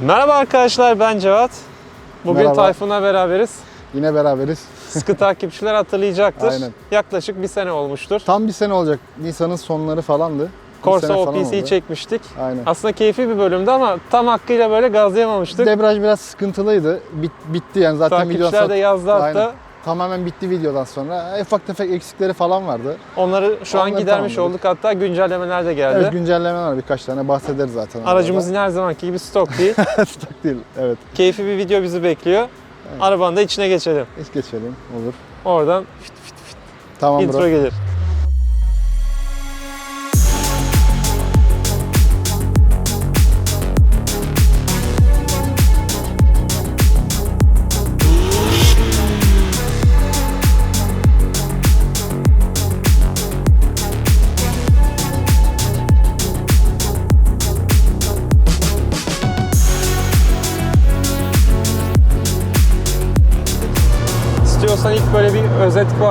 Merhaba arkadaşlar ben Cevat. Bugün Merhaba. Tayfun'la beraberiz. Yine beraberiz. Sıkı takipçiler hatırlayacaktır. Aynen. Yaklaşık bir sene olmuştur. Tam bir sene olacak. Nisan'ın sonları falandı. Corsa OPC'yi çekmiştik. Aynen. Aslında keyifli bir bölümdü ama tam hakkıyla böyle gazlayamamıştık. Debraj biraz sıkıntılıydı. Bit, bitti yani zaten video Takipçiler de yazdı hatta. Aynen. Tamamen bitti videodan sonra. E, Ufak tefek eksikleri falan vardı. Onları şu an Onları gidermiş tamamladık. olduk. Hatta güncellemeler de geldi. Evet güncelleme var birkaç tane bahsederiz zaten. Aracımız yine her zamanki gibi stok değil. Stok değil. Evet. Keyifli bir video bizi bekliyor. Arabanın da içine geçelim. Hiç geçelim. Olur. Oradan Tamam intro bro. gelir.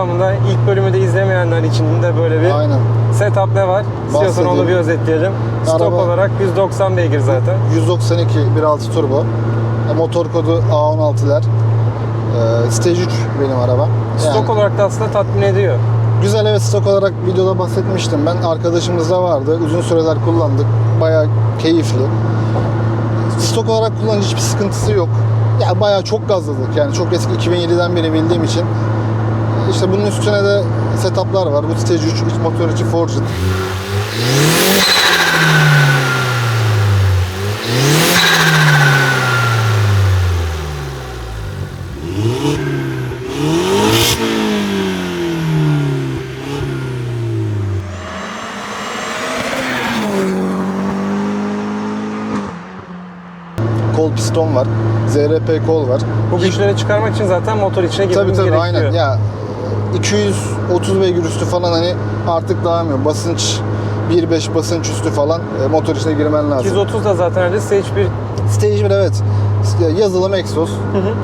Özet kıvamında ilk bölümü de izlemeyenler için de böyle bir Aynen. setup ne var? İstiyorsan onu bir özetleyelim. Stok Araba- olarak 190 beygir zaten. 192 1.6 turbo. E, Motor kodu A16'ler. E, Stage 3 benim arabam. Stok Yani- olarak da aslında tatmin ediyor. Güzel evet stok olarak videoda bahsetmiştim. Ben arkadaşımızda vardı. Uzun süreler kullandık. Bayağı keyifli. Stok olarak kullanıcı hiçbir sıkıntısı yok. Ya bayağı çok gazladık yani çok eski 2007'den beri bildiğim için. İşte bunun üstüne de setuplar var. Bu Stage 3 iç motor içi Forged. Kol piston var. ZRP kol var. Bu güçleri çıkarmak için zaten motor içine Tabii girmemiz tabii gerekiyor. aynen. Ya 230 beygir üstü falan hani artık dayanmıyor. Basınç 1.5 basınç üstü falan e, motor içine girmen lazım. 230 da zaten öyle Stage 1 Stage 1 evet. Ya Yazılım egzoz,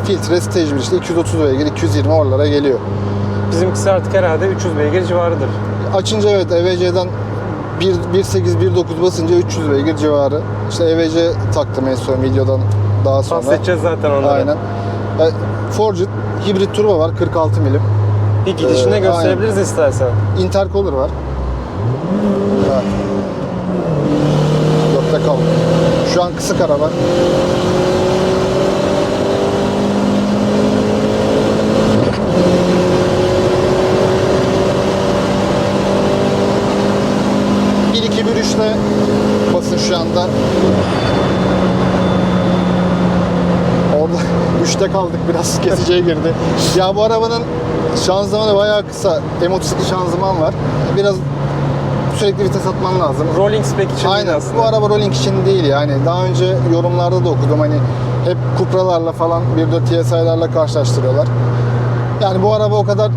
filtre stage 1 işte 230 beygir, 220 oralara geliyor. bizimkisi artık herhalde 300 beygir civarıdır. Açınca evet EVC'den 1.8 1.9 basınca 300 beygir civarı. İşte EVC taktım en son videodan daha sonra. Bahsedeceğiz zaten onları. Aynen. E, Forged hibrit turbo var 46 milim. Bir gidişinde Ee, gösterebiliriz istersen. Intercooler var. Ha. Dörtte kaldı. Şu an kısık araba. Bir iki bir üçte basın şu anda. Orada üçte kaldık biraz kesiciye girdi. Ya bu arabanın şanzımanı bayağı kısa. M32 şanzıman var. Biraz sürekli vites atman lazım. Rolling spec için değil Aynen. aslında. Bu araba rolling için değil yani. Daha önce yorumlarda da okudum hani hep Cupra'larla falan 1.4 TSI'larla karşılaştırıyorlar. Yani bu araba o kadar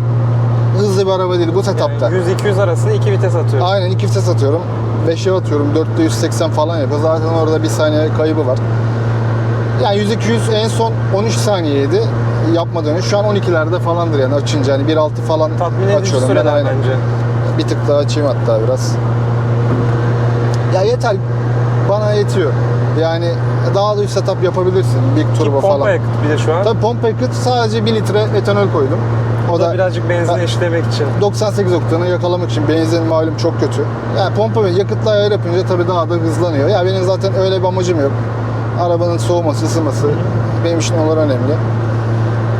hızlı bir araba değil bu setupta. Yani 100-200 arasında iki vites atıyor. Aynen iki vites atıyorum. 5'e atıyorum. 4'te 180 falan yapıyor. Zaten orada bir saniye kaybı var. Yani 100-200 en son 13 saniyeydi önce. Şu an 12'lerde falandır yani açınca. Yani 1.6 falan Tatmin edici açıyorum ben süreler aynen. bence. Bir tık daha açayım hatta biraz. Ya yeter. Bana yetiyor. Yani daha da üst setup yapabilirsin. Big turbo Pompa falan. yakıt bir de şu an. Tabii pompa yakıt sadece 1 litre etanol koydum. o da birazcık benzin Ha. eşitlemek için. 98 oktanı yakalamak için benzin malum çok kötü. Yani pompa ve yakıtla ayar yapınca tabii daha da hızlanıyor. Ya benim zaten öyle bir amacım yok. Arabanın soğuması, ısınması benim için onlar önemli.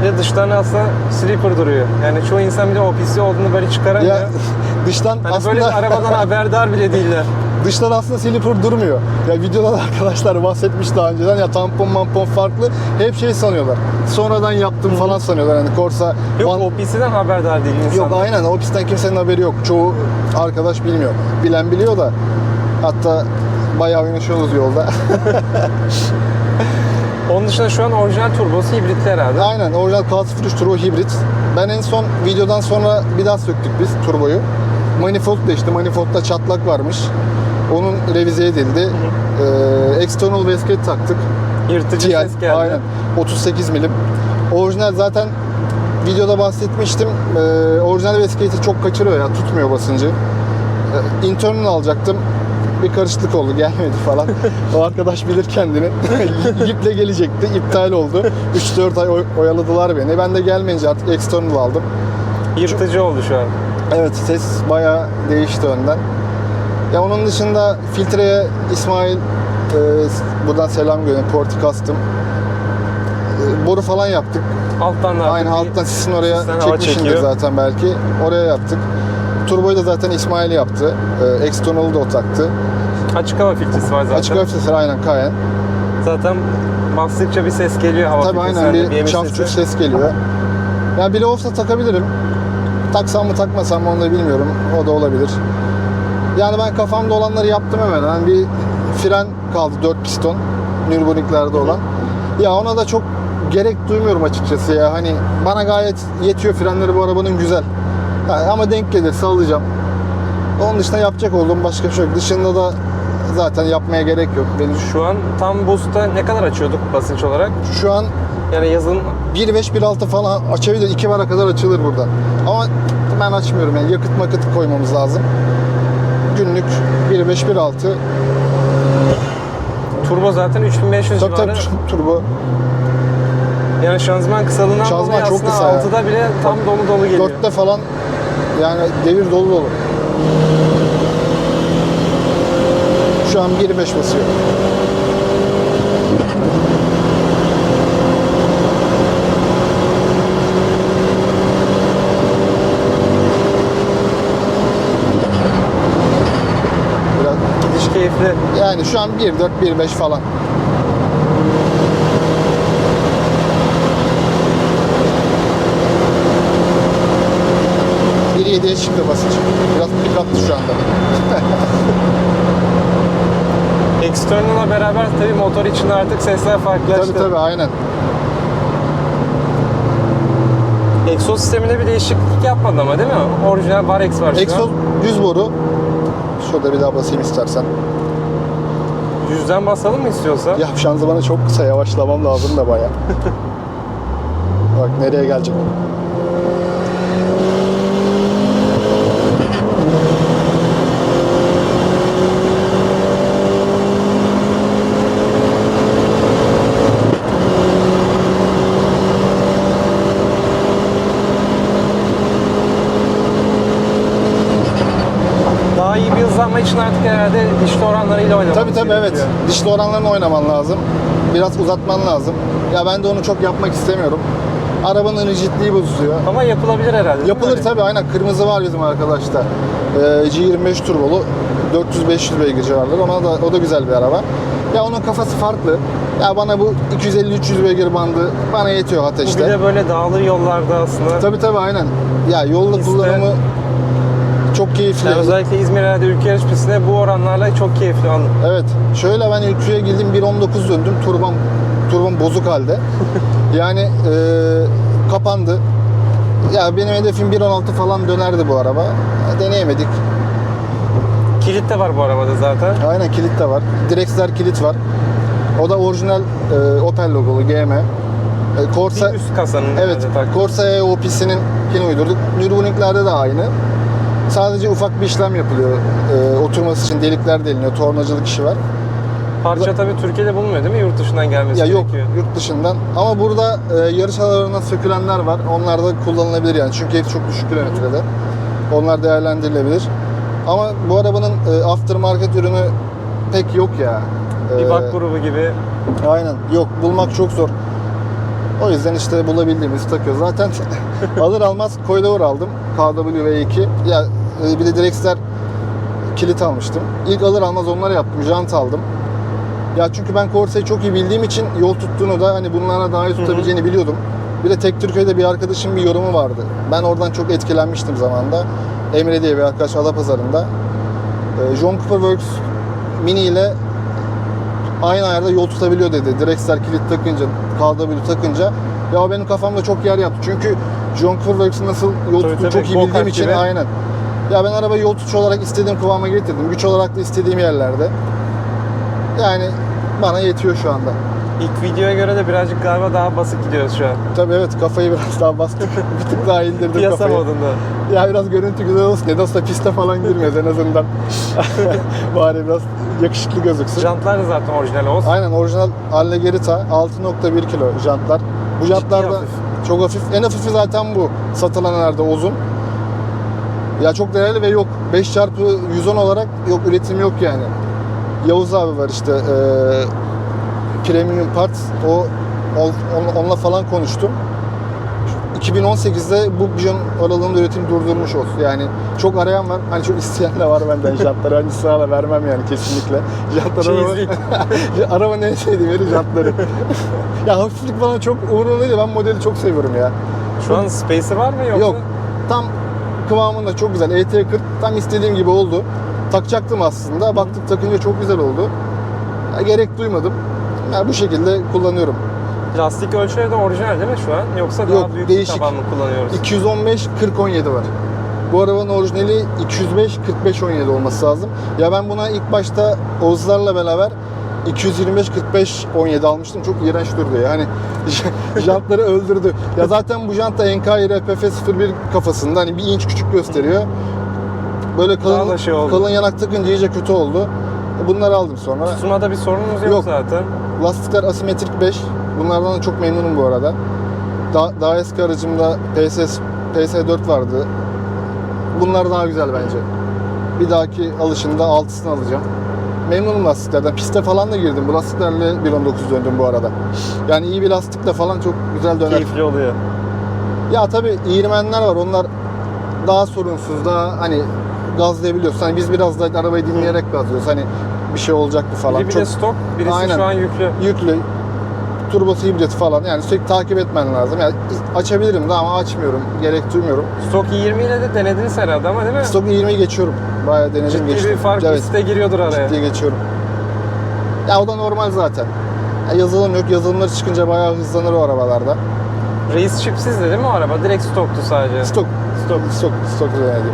De dışlarına aslında sleeper duruyor. Yani çoğu insan bir de OPC olduğunu böyle çıkaramıyor. Ya dıştan Hani aslında böyle arabadan haberdar bile değiller. dıştan aslında slipper durmuyor. Ya videoda da arkadaşlar bahsetmiş daha önceden ya tampon mampon farklı. Hep şey sanıyorlar. Sonradan yaptım falan sanıyorlar. Yani Corsa Yok Van- OPC'den haberdar değil insanlar. Yok aynen o pistten kimsenin haberi yok. Çoğu arkadaş bilmiyor. Bilen biliyor da hatta bayağı oynaşıyoruz yolda. Onun dışında şu an orijinal turbosu hibritli herhalde. aynen orijinal K03 turbo hibrit. Ben en son videodan sonra bir daha söktük biz turboyu. Manifold değişti. Manifold'da çatlak varmış. Onun revize edildi. Ee, external wasket taktık. Yırtıcı TI, ses geldi. Aynen. 38 milim. Orijinal zaten videoda bahsetmiştim. Ee, orijinal wasket'i çok kaçırıyor ya. Tutmuyor basıncı. Ee, internal alacaktım. Bir karışıklık oldu gelmedi falan. o arkadaş bilir kendini. İple gelecekti. iptal oldu. 3-4 ay oy- oyaladılar beni. Ben de gelmeyince artık external aldım. Yırtıcı oldu şu an. Evet ses bayağı değişti önden. Ya onun dışında filtreye İsmail e, buradan selam gönderiyorum. Porti Custom. E, boru falan yaptık. Alttan da Aynı alttan sisin oraya çekiyor. zaten belki. Oraya yaptık. Turboyu da zaten İsmail yaptı. E, external'ı da o taktı. Açık hava filtresi var zaten. Açık hava filtresi aynen Cayenne. Zaten bastıkça bir ses geliyor hava Tabii aynen bir sesi. ses geliyor. Yani bile olsa takabilirim. Taksam mı takmasam mı onu da bilmiyorum. O da olabilir. Yani ben kafamda olanları yaptım hemen. Yani bir fren kaldı 4 piston. Nürburgring'lerde olan. Ya ona da çok gerek duymuyorum açıkçası ya. Hani bana gayet yetiyor frenleri bu arabanın güzel. Yani ama denk gelirse alacağım. Onun dışında yapacak olduğum başka bir şey yok. Dışında da zaten yapmaya gerek yok. Benim şu, an tam boost'ta ne kadar açıyorduk basınç olarak? şu an Yani yazın 1.5 1.6 falan açabilir. 2 bara kadar açılır burada. Ama ben açmıyorum yani yakıt makıt koymamız lazım. Günlük 1.5 1.6 turbo zaten 3500 tabii civarı. tabii turbo. Yani şanzıman kısalığından Şanzıman dolayı çok aslında kısa ya. 6'da bile tam dolu dolu geliyor. 4'te falan yani devir dolu dolu. Şu an 1.5 basıyor. Biraz Gidiş keyifli. Yani şu an 1.4 1.5 falan. Bir yediye çıktı basınç. Biraz pik attı şu anda. External'la beraber tabii motor içinde artık sesler farklılaştı. tabii tabii aynen. Egzoz sisteminde bir değişiklik yapmadı ama değil mi? Orijinal Varex var şu Egzoz an. 100 boru. Şurada bir daha basayım istersen. Yüzden basalım mı istiyorsa? Ya şanzımanı çok kısa yavaşlamam lazım da baya. Bak nereye gelecek. Daha hızlanma için artık herhalde dişli oranlarıyla oynamak Tabii tabii evet. Dişli oranlarını oynaman lazım. Biraz uzatman lazım. Ya ben de onu çok yapmak istemiyorum. Arabanın rigidliği bozuluyor. Ama yapılabilir herhalde. Yapılır tabii aynen. Kırmızı var bizim arkadaşta. Ee, G25 turbolu. 400-500 beygir civarları. Ona da, o da güzel bir araba. Ya onun kafası farklı. Ya bana bu 250-300 beygir bandı bana yetiyor Bu ateşte. bir de böyle dağlı yollarda aslında. Tabii tabii aynen. Ya yolda Piste- kullanımı çok keyifli. Yani özellikle İzmir herhalde ülke yarış pistinde bu oranlarla çok keyifli alın. Evet. Şöyle ben ülkeye girdim 1.19 döndüm. Turbam turbam bozuk halde. yani e, kapandı. Ya benim hedefim 1.16 falan dönerdi bu araba. Deneyemedik. Kilit de var bu arabada zaten. Aynen kilit de var. Drexler kilit var. O da orijinal e, Opel logolu GM. E, Corsa Bir üst kasanın Evet, herhalde tak- Corsa EOP'sinin uydurduk. Nürburgring'lerde de aynı. Sadece ufak bir işlem yapılıyor. E, oturması için delikler deliniyor. Tornacılık işi var. Parça tabii Türkiye'de bulunmuyor değil mi? Yurt dışından gelmesi Ya yok gerekiyor. yurt dışından. Ama burada e, yarış aralarından sökülenler var. Onlar da kullanılabilir yani. Çünkü hepsi çok düşük kilometrede. Onlar değerlendirilebilir. Ama bu arabanın e, aftermarket ürünü pek yok ya. Bir E, bak grubu gibi. Aynen. Yok bulmak çok zor. O yüzden işte bulabildiğimizi takıyoruz. Zaten alır almaz coilover aldım. KW V2. Ya e, bir de Drexler kilit almıştım. İlk alır almaz onları yaptım. Jant aldım. Ya çünkü ben Corsa'yı çok iyi bildiğim için yol tuttuğunu da hani bunlara daha iyi tutabileceğini biliyordum. Bir de Tek Türkiye'de bir arkadaşım bir yorumu vardı. Ben oradan çok etkilenmiştim zamanında. Emre diye bir arkadaş Adapazarı'nda. Ee, John Cooper Works Mini ile aynı ayarda yol tutabiliyor dedi. Drexler kilit takınca, KW takınca. Ya benim kafamda çok yer yaptı. Çünkü John Cooper Works'ın nasıl yol tuttuğunu çok iyi bildiğim için gibi. aynen. Ya ben arabayı yol tutuş olarak istediğim kıvama getirdim. Güç olarak da istediğim yerlerde. Yani bana yetiyor şu anda. İlk videoya göre de birazcık galiba daha basık gidiyoruz şu an. Tabii evet kafayı biraz daha bastık. bir tık daha indirdim Piyasa kafayı. modunda. Ya biraz görüntü güzel olsun. Ne de olsa piste falan girmiyoruz en azından. Bari biraz yakışıklı gözüksün. Jantlar da zaten orijinal olsun. Aynen orijinal Allegerita 6.1 kilo jantlar. Bu jantlar da hafif. çok hafif. En hafifi zaten bu. Satılanlarda uzun. Ya çok değerli ve yok. 5 çarpı 110 olarak yok üretim yok yani. Yavuz abi var işte eee Premium Parts. O on- on- onunla falan konuştum. 2018'de bu Bijon aralığında üretim durdurmuş olsun. Yani çok arayan var. Hani çok isteyen de var benden jantları. Hani sırayla vermem yani kesinlikle. Jantları Çeyizlik. Arabanın en sevdiğim yeri jantları. ya hafiflik bana çok uğurlu değil. Ben modeli çok seviyorum ya. Şu an Space'i var mı yoksa? Yok. Tam kıvamında çok güzel. ET40 tam istediğim gibi oldu. Takacaktım aslında. Baktık takınca çok güzel oldu. Ya, gerek duymadım. Ya, bu şekilde kullanıyorum. Lastik ölçüleri de orijinal değil mi şu an? Yoksa daha Yok, büyük değişik. bir taban mı kullanıyoruz? 215 40 17 var. Bu arabanın orijinali 205 45 17 olması lazım. Ya ben buna ilk başta Oğuzlarla beraber 225 45 17 almıştım. Çok iğrenç durdu yani. Jantları öldürdü. Ya zaten bu jant da NKI RPF 01 kafasında hani bir inç küçük gösteriyor. Böyle kalın, da şey oldu. kalın yanak takınca iyice kötü oldu. Bunları aldım sonra. Tutmada bir sorunumuz yok, Yok. zaten. Lastikler asimetrik 5. Bunlardan da çok memnunum bu arada. Daha, daha eski aracımda PS, PS4 vardı. Bunlar daha güzel bence. Bir dahaki alışımda 6'sını alacağım. Memnunum lastiklerden. Piste falan da girdim. Bu lastiklerle 1.19 döndüm bu arada. Yani iyi bir lastikle falan çok güzel döner. Keyifli oluyor. Ya tabii iğirmenler var. Onlar daha sorunsuz, daha hani gazlayabiliyorsun. Hani biz biraz da arabayı dinleyerek gazlıyoruz. Hani bir şey olacak mı falan. Biri bir Çok de stok, birisi Aynen. şu an yüklü. yüklü turbosu hibrit falan yani sürekli takip etmen lazım. Yani açabilirim de ama açmıyorum. Gerek duymuyorum. Stok 20 ile de denediniz herhalde ama değil mi? Stok 20'yi geçiyorum. Bayağı denedim Ciddi geçtim. bir fark Evet, liste giriyordur araya. ciddi geçiyorum. Ya o da normal zaten. Ya yazılım yok. Yazılımları çıkınca bayağı hızlanır o arabalarda. Reis çipsiz de değil mi o araba? Direkt stoktu sadece. Stok, Stok. stok, stok yani.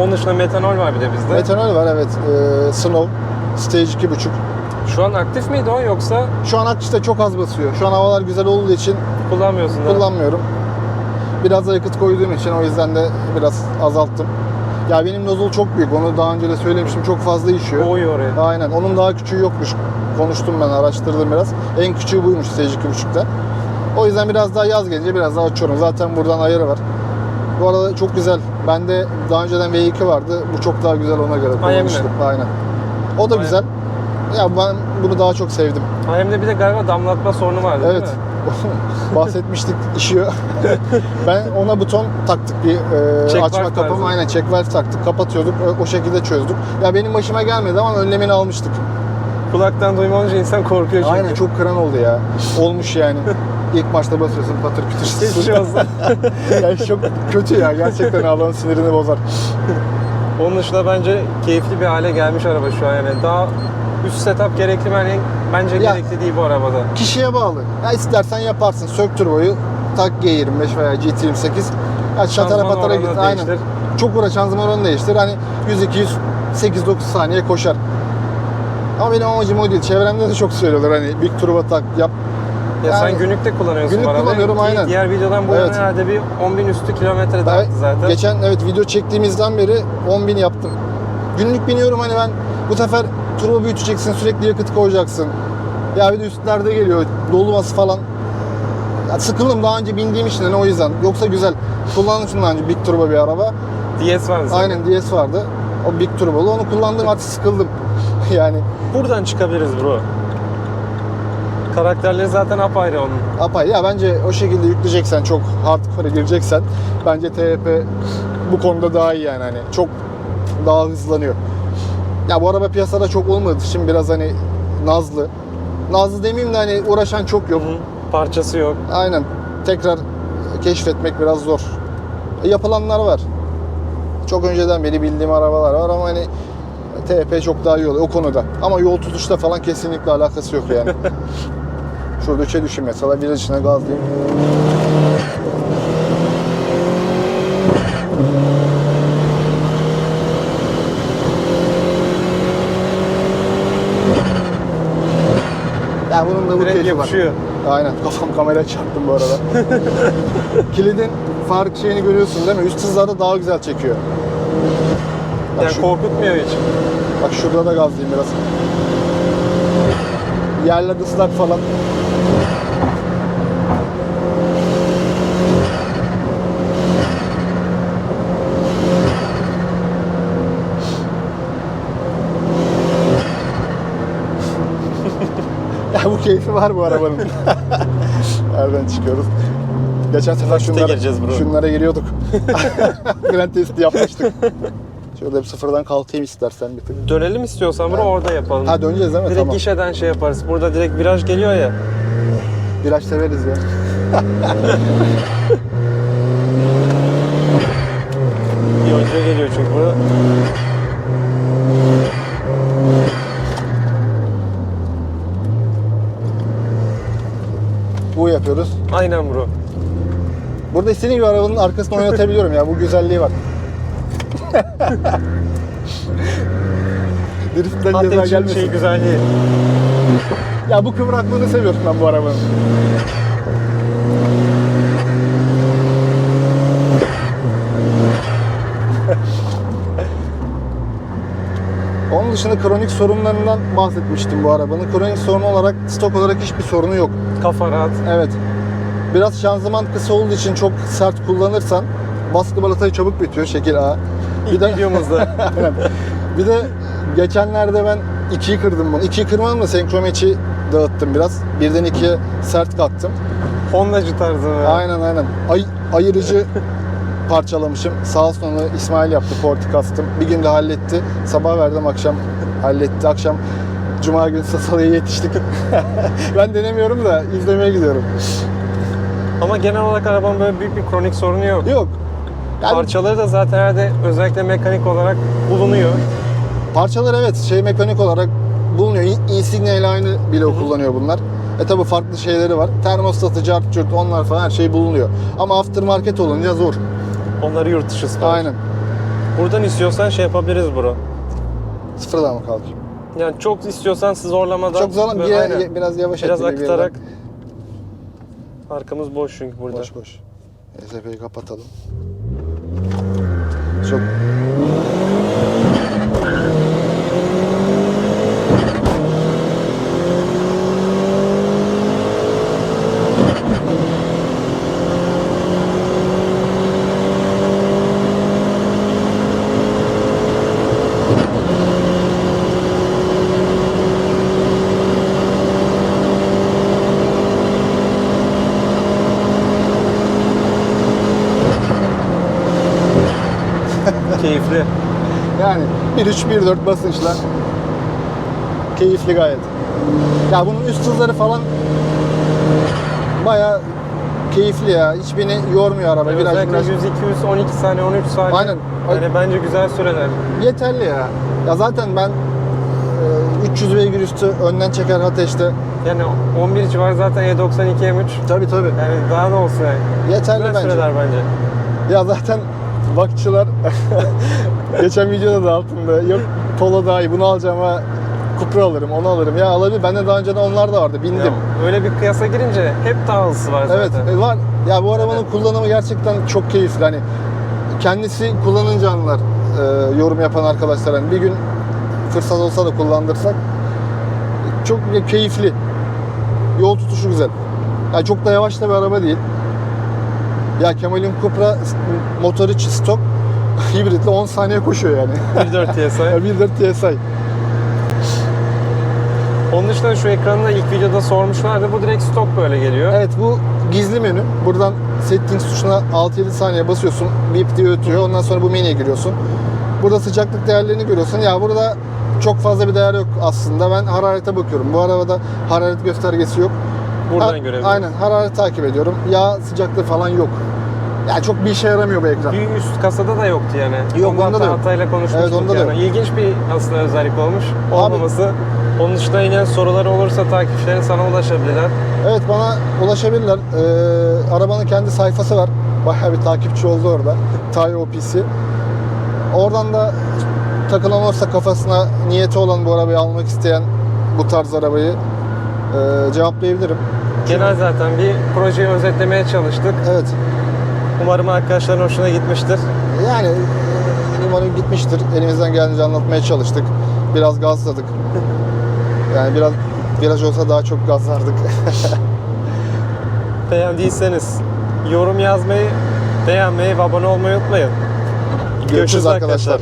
Onun dışında metanol var bir de bizde. Metanol var evet. Ee, Snow. Stage 2.5. Şu an aktif miydi o yoksa Şu an akışta çok az basıyor. Şu an havalar güzel olduğu için kullanmıyorsun da? kullanmıyorum. Biraz da yakıt koyduğum için o yüzden de biraz azalttım. Ya benim nozul çok büyük. Onu daha önce de söylemiştim. Çok fazla işiyor. Boğuyor oraya. Aynen. Onun daha küçüğü yokmuş. Konuştum ben, araştırdım biraz. En küçüğü buymuş Stage 2.5'te. O yüzden biraz daha yaz gelince biraz daha açıyorum. Zaten buradan ayarı var. Bu arada çok güzel. Bende daha önceden V2 vardı. Bu çok daha güzel ona göre kullanışlı. Aynen. O da Aynen. güzel. Ya ben bunu daha çok sevdim. Hem bir de galiba damlatma sorunu vardı Evet. değil mi? Bahsetmiştik işiyor. ben ona buton taktık bir e, Check açma valve kapama aynen check valve taktık kapatıyorduk o, o şekilde çözdük. Ya benim başıma gelmedi ama önlemini almıştık. Kulaktan duyma olunca insan korkuyor çünkü. Aynen çok kıran oldu ya. Olmuş yani. İlk başta basıyorsun patır kütür. Hiçbir şey olsa. yani çok kötü ya gerçekten Allah'ın sinirini bozar. Onun dışında bence keyifli bir hale gelmiş araba şu an yani. Daha üst setup gerekli mi? Yani bence Ya- gerekli değil bu arabada. Kişiye bağlı. Ya istersen yaparsın. Sök turboyu tak G25 veya GT28. Ya çatara Şanzıman patara git. Aynen. değiştir. Çok uğraş şanzıman oranı değiştir. Hani 100 200 8 9 saniye koşar. Ama benim amacım o değil. Çevremde de çok söylüyorlar hani bir turbo tak yap. Ya Yani sen günlük de kullanıyorsun günlük bu arabayı. kullanıyorum, Ki aynen. Diğer videodan bu yana Evet. herhalde bir 10 bin üstü kilometre Ben dağıttı zaten. Geçen evet video çektiğimizden beri 10 bin yaptım. Günlük biniyorum hani ben bu sefer turbo büyüteceksin sürekli yakıt koyacaksın. Ya bir de üstlerde geliyor dolması falan. Ya sıkıldım daha önce bindiğim için hani o yüzden. Yoksa güzel. Kullanmıştım daha önce Big Turbo bir araba. DS var zaten. Aynen DS vardı. O Big Turbo'lu. Onu kullandım artık sıkıldım. yani Buradan çıkabiliriz bro. Karakterleri zaten apayrı onun. apay. Ya bence o şekilde yükleyeceksen çok hardcore gireceksen bence TYP bu konuda daha iyi yani hani çok daha hızlanıyor. Ya bu araba piyasada çok olmadığı için biraz hani nazlı. Nazlı demeyeyim de hani uğraşan çok yok. Parçası yok. Aynen. Tekrar keşfetmek biraz zor. E, yapılanlar var. Çok önceden beri bildiğim arabalar var ama hani TP çok daha iyi oluyor o konuda. Ama yol tutuşta falan kesinlikle alakası yok yani. Şurada üçe düşün mesela bir içine gazlayayım. Bunun da bu Direkt keyfi var. yapışıyor. Aynen. Kafam kameraya çarptım bu arada. Kilidin fark şeyini görüyorsun değil mi? Üst hızlarda daha güzel çekiyor. Bak, Yani şu- korkutmuyor hiç. bak şurada da gazlayayım biraz. Yerler ıslak falan. Bu keyfi var bu arabanın. Nereden çıkıyoruz? Geçen sefer şunlara, şunlara giriyorduk. Fren testi yapmıştık. Şöyle bir sıfırdan kalkayım istersen bir tık. Dönelim istiyorsan bunu orada yapalım. Ha döneceğiz değil mi? direkt tamam. gişeden şey yaparız. Burada direkt viraj geliyor ya. Viraj severiz ya. Yonca geliyor çünkü burada. Bu yapıyoruz. Aynen bro. Burada istediğim gibi arabanın arkasını oynatabiliyorum ya. Bu güzelliği var. Drift'ten ceza Ateşin gelmesin. şey güzelliği. Ya bu kıvraklığını seviyorum ben bu arabanın. Onun dışında kronik sorunlarından bahsetmiştim bu arabanın. Kronik sorun olarak stok olarak hiçbir sorunu yok. Kafa rahat. Evet. Biraz şanzıman kısa olduğu için çok sert kullanırsan baskı balatayı çabuk bitiyor şekil A. İlk videomuzda. Aynen. bir de geçenlerde ben ikiyi kırdım bunu. İkiyi kırmadım da senkromeçi dağıttım biraz. Birden ikiye sert kattım. Hondacı tarzı. mı? Aynen aynen. Ay, ayırıcı parçalamışım. Sağ olsun onu İsmail yaptı. Porti kastım. Bir günde halletti. Sabah verdim akşam halletti. Akşam Cuma günü Sasalı'ya yetiştik. ben denemiyorum da izlemeye gidiyorum. Ama genel olarak arabanın böyle büyük bir kronik sorunu yok. Yok. Yani Parçaları da zaten herhalde özellikle mekanik olarak bulunuyor. parçalar evet şey mekanik olarak bulunuyor. Insignia ile aynı bloğu kullanıyor bunlar. E tabi farklı şeyleri var. Termostatı, cart curt onlar falan her şey bulunuyor. Ama aftermarket olunca zor. Onları yurt dışı sipariş. Aynen. Buradan istiyorsan şey yapabiliriz bro. Sıfırdan mı kaldı? Yani çok istiyorsan zorlamadan. Çok zor ve bir aynen. biraz yavaş Biraz etmeli bir yerden. Arkamız boş çünkü burada. Boş boş. EZP'yi kapatalım. Çok Keyifli. yani 1.3 1.4 basınçla keyifli gayet. Ya bunun üst hızları falan baya keyifli ya. Hiçbirini yormuyor araba. Viraj, Özellikle viraj. 100, 200, 12 saniye, 13 saniye. Aynen. Yani bence güzel süreler. Yeterli ya. Ya zaten ben e, 300 beygir üstü önden çeker ateşte. Yani 11 civar zaten E E92 M3. Tabii tabii. Yani daha da olsa. Yeterli Güzel bence. süreler bence. Ya zaten bakçılar geçen videoda da altında yok Polo daha iyi bunu alacağım ama Cupra alırım onu alırım. Ya alabilir. Bende daha önce de onlar da vardı. Bindim. Ya, öyle bir kıyasa girince hep daha hızlısı var zaten. Evet var. Ya bu arabanın kullanımı gerçekten çok keyifli. Hani kendisi kullanınca anlar e, yorum yapan arkadaşlar. Hani bir gün fırsat olsa da kullandırsak çok keyifli. Yol tutuşu güzel. Yani çok da yavaş da bir araba değil. Ya Kemal'in Cupra motoru ç- stok hibritle 10 saniye koşuyor yani. 1.4 TSI. Ya 1.4 TSI. Onun dışında şu ekranında ilk videoda sormuşlardı. Bu direkt stok böyle geliyor. Evet bu gizli menü. Buradan settings tuşuna 6-7 saniye basıyorsun. Beep diye ötüyor. Ondan sonra bu menüye giriyorsun. Burada sıcaklık değerlerini görüyorsun. Ya burada çok fazla bir değer yok aslında. Ben hararete bakıyorum. Bu arabada hararet göstergesi yok. Buradan Ha- görebiliyoruz. Aynen hararet takip ediyorum. Yağ sıcaklığı falan yok. Ya çok bir işe yaramıyor bu ekran. Bir üst kasada da yoktu yani. Yok, Ondan onda da da yok. Hatay'la konuşmuştuk Evet, onda da yani. yok. İlginç bir aslında özellik olmuş. Olmaması. Onun dışında yine soruları olursa takipçilerin sana ulaşabilirler. Evet bana ulaşabilirler. Ee, arabanın kendi sayfası var. Bayağı bir takipçi oldu orada. Tay OPC. Oradan da takılan olursa kafasına niyeti olan bu arabayı almak isteyen bu tarz arabayı e, cevaplayabilirim. Genel zaten bir projeyi özetlemeye çalıştık. Evet. Umarım arkadaşların hoşuna gitmiştir. Yani umarım gitmiştir. Elimizden geldiğince anlatmaya çalıştık. Biraz gazladık. Yani biraz viraj olsa daha çok gazlardık. Beğendiyseniz yorum yazmayı, beğenmeyi ve abone olmayı unutmayın. Görüşürüz arkadaşlar.